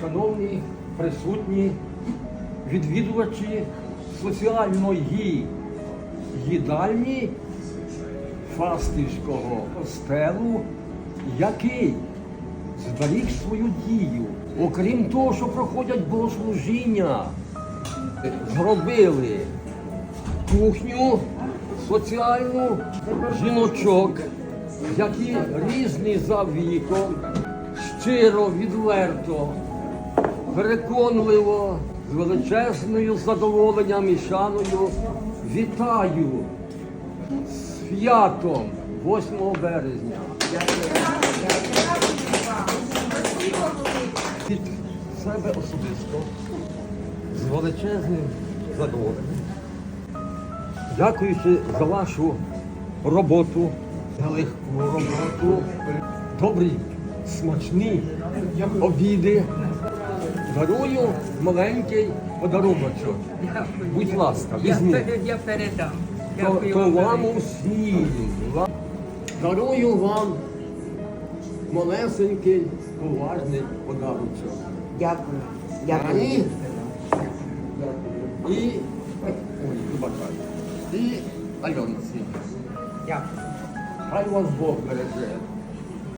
шановні присутні відвідувачі соціальної їдальні Фастівського костелу, який зберіг свою дію. Окрім того, що проходять богослужіння, зробили кухню соціальну жіночок, які різні за віком, щиро, відверто, переконливо, з величезною задоволенням і шаною вітаю святом 8 березня. Від себе особисто з величезним задоволенням. Дякуючи за вашу роботу, нелегку роботу, добрі, смачні обіди. Дарую маленький подаруночок. Будь ласка, Я, візьміть. я передам. То, то вам усім. Дарую вам малесенький, поважний подарунок. Дякую. Дякую. І. Ой, вибачаю. І Альонці. Дякую. Хай вас Бог береже.